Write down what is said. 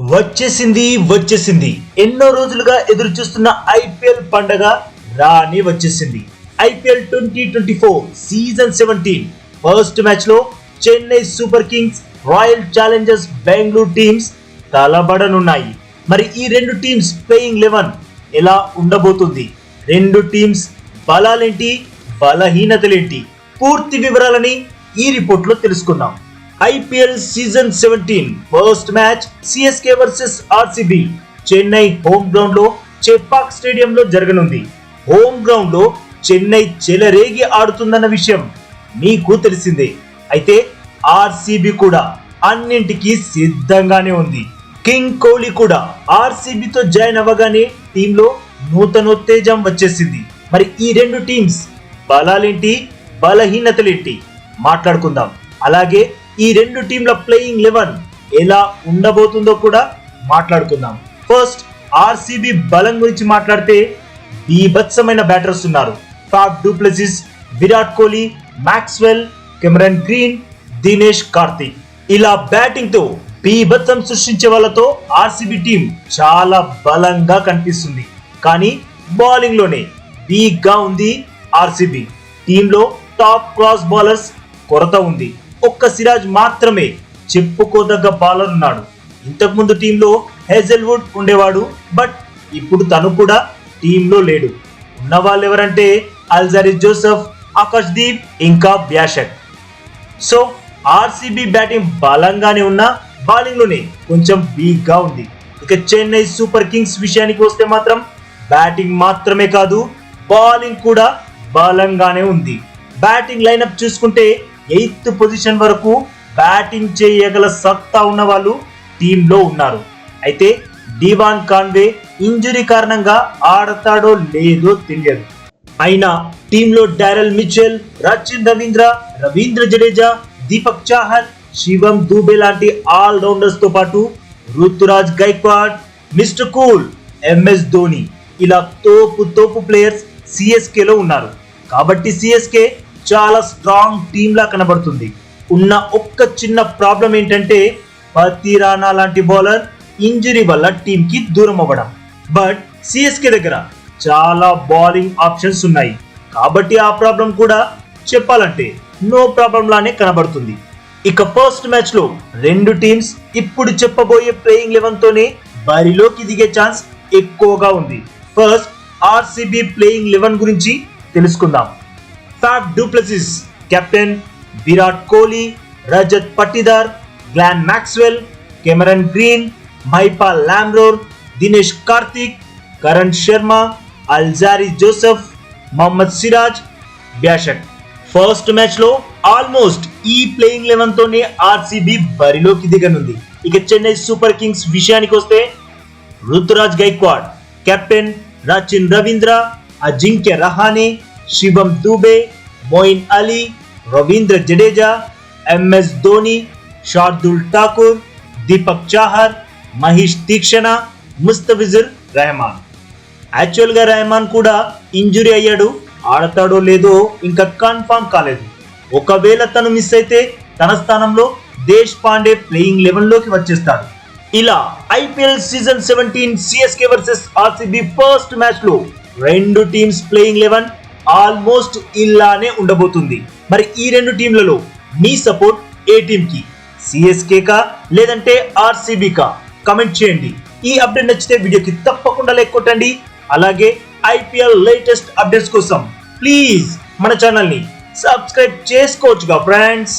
వచ్చేసింది వచ్చేసింది. ఎన్నో రోజులుగా ఎదురు చూస్తున్న ఐపీఎల్ పండగ రాని వచ్చేసింది. IPL twenty twenty four season seventeen. First మ్యాచ్లో Chennai Super Kings Royal Challengers Bengaluru teams తలబడనున్నాయి. మరి ఈ రెండు టీమ్స్ ప్లేయింగ్ లెవెన్ ఎలా ఉండబోతుంది? రెండు టీమ్స్ బలాలేంటి బలహీనతలేంటి? పూర్తి వివరాలని ఈ రిపోర్ట్లో తెలుసుకుందాం. IPL season seventeen first match CSK versus RCB. Chennai home గ్రౌండ్లో చెపాక్ స్టేడియం లో జరగనుంది. హోమ్ గ్రౌండ్లో చెన్నై చెలరేగి ఆడుతుందన్న విషయం మీకు తెలిసిందే. అయితే ఆర్సీబీ కూడా అన్నింటికీ సిద్ధంగానే ఉంది. కింగ్ కోహ్లీ కూడా ఆర్సీబీతో జాయిన్ అవ్వగానే టీంలో నూతనోత్తేజం వచ్చేసింది. మరి ఈ రెండు టీమ్స్ బలాలేంటి? బలహీనతలేంటి? మాట్లాడుకుందాం. అలాగే ఈ రెండు టీంల ప్లేయింగ్ లెవెన్ ఎలా ఉండబోతుందో కూడా మాట్లాడుకుందాం. ఫస్ట్ ఆర్సీబీ బలం గురించి మాట్లాడితే బీభత్సమైన బ్యాటర్స్ ఉన్నారు. Faf du Plessis Virat Kohli Maxwell Cameron Green Dinesh Karthik. ఇలా బ్యాటింగ్తో బీభత్సం సృష్టించే వాళ్ళతో ఆర్సీబీ టీం చాలా బలంగా కనిపిస్తుంది. కానీ బౌలింగ్లోనే వీక్గా ఉంది ఆర్సీబీ. టీంలో టాప్ క్రాస్ బౌలర్స్ కొరత ఉంది. ఒక్క సిరాజ్ మాత్రమే చెప్పుకోదగ్గ బౌలర్ ఉన్నాడు. ఇంతకు ముందు టీంలో హేజల్వుడ్ ఉండేవాడు బట్ ఇప్పుడు తను కూడా టీంలో లేడు. ఉన్న వాళ్ళు ఎవరంటే అల్జరీ జోసఫ్ ఆకాష్ దీప్ ఇంకా బ్యాషక్. సో ఆర్సీబీ బ్యాటింగ్ బలంగానే ఉన్నా బౌలింగ్లోనే కొంచెం వీక్గా ఉంది. ఇక చెన్నై సూపర్ కింగ్స్ విషయానికి వస్తే మాత్రం బ్యాటింగ్ మాత్రమే కాదు బౌలింగ్ కూడా బలంగానే ఉంది. బ్యాటింగ్ లైనప్ చూసుకుంటే ఎయిత్ పొజిషన్ వరకు బ్యాటింగ్ చేయగల సత్తా ఉన్న వాళ్ళు టీంలో ఉన్నారు. అయితే డివాన్ కాన్వే ఇంజురీ కారణంగా ఆడతాడో లేదో తెలియదు. అయినా టీంలో డారెల్ మిచెల్ రచిన్ రవీంద్ర రవీంద్ర జడేజా దీపక్ చాహర్ శివం దూబే లాంటి ఆల్ రౌండర్స్తో పాటు Ruturaj Gaikwad mister cool MS Dhoni ఇలా తోపు తోపు ప్లేయర్స్ సిఎస్కేలో ఉన్నారు. కాబట్టి సిఎస్కే చాలా స్ట్రాంగ్ టీమ్ లా కనబడుతుంది. ఉన్న ఒక్క చిన్న ప్రాబ్లం ఏంటంటే పతి రాణా లాంటి బౌలర్ ఇంజురీ వల్ల టీం కి దూరం అవ్వడం. బట్ సిఎస్కే దగ్గర చాలా బౌలింగ్ ఆప్షన్స్ ఉన్నాయి. కాబట్టి ఆ ప్రాబ్లం కూడా చెప్పాలంటే నో ప్రాబ్లం లానే కనబడుతుంది. ఇక ఫస్ట్ మ్యాచ్లో రెండు టీమ్స్ ఇప్పుడు చెప్పబోయే ప్లేయింగ్ లెవెన్ తోనే బరిలోకి దిగే ఛాన్స్ ఎక్కువగా ఉంది. ఫస్ట్ ఆర్సీబీ ప్లేయింగ్ లెవెన్ గురించి తెలుసుకుందాం. Faf du Plessis captain Virat Kohli Rajat Patidar Glenn Maxwell Cameron Green Mahipal Lomror Dinesh Karthik Karan Sharma Alzarri Joseph Mohammed Siraj Vyshak first మ్యాచ్లో almost ఈ playing eleven తోనే RCB బరిలోకి దిగనుంది. ఇక Chennai Super Kings విషయానికి వస్తే రుతురాజ్ గైక్వాడ్ కెప్టెన్ రచిన్ రవీంద్ర అజింక్య రహానే శివం దూబే మోయిన్ అలీ రవీంద్ర జడేజా ఎంఎస్ ధోని షార్దుల్ ఠాకూర్ దీపక్ చాహర్ మహేష్ తీక్షణ ముస్తఫిజుర్ రెహమాన్. యాక్చువల్గా రెహమాన్ కూడా ఇంజురీ అయ్యాడు ఆడతాడో లేదో ఇంకా కన్ఫామ్ కాలేదు. ఒకవేళ తను మిస్ అయితే తన స్థానంలో దేశ్ పాండే ప్లేయింగ్ లెవెన్లోకి వచ్చేస్తాడు. ఇలా IPL season seventeen CSK versus RCB first మ్యాచ్లో రెండు టీమ్స్ ప్లేయింగ్ లెవెన్ ఆల్మోస్ట్ ఇలానే ఉండబోతుంది. మరి ఈ రెండు టీంలలో మీ సపోర్ట్ ఏ టీంకి? సిఎస్కే కా లేదంటే ఆర్సీబీ కా? కమెంట్ చేయండి. ఈ అప్డేట్ నచ్చితే వీడియోకి తప్పకుండా లైక్ కొట్టండి. అలాగే ఐపీఎల్ లేటెస్ట్ అప్డేట్స్ కోసం ప్లీజ్ మన ఛానల్ని సబ్స్క్రైబ్ చేసుకోవచ్చుగా ఫ్రెండ్స్.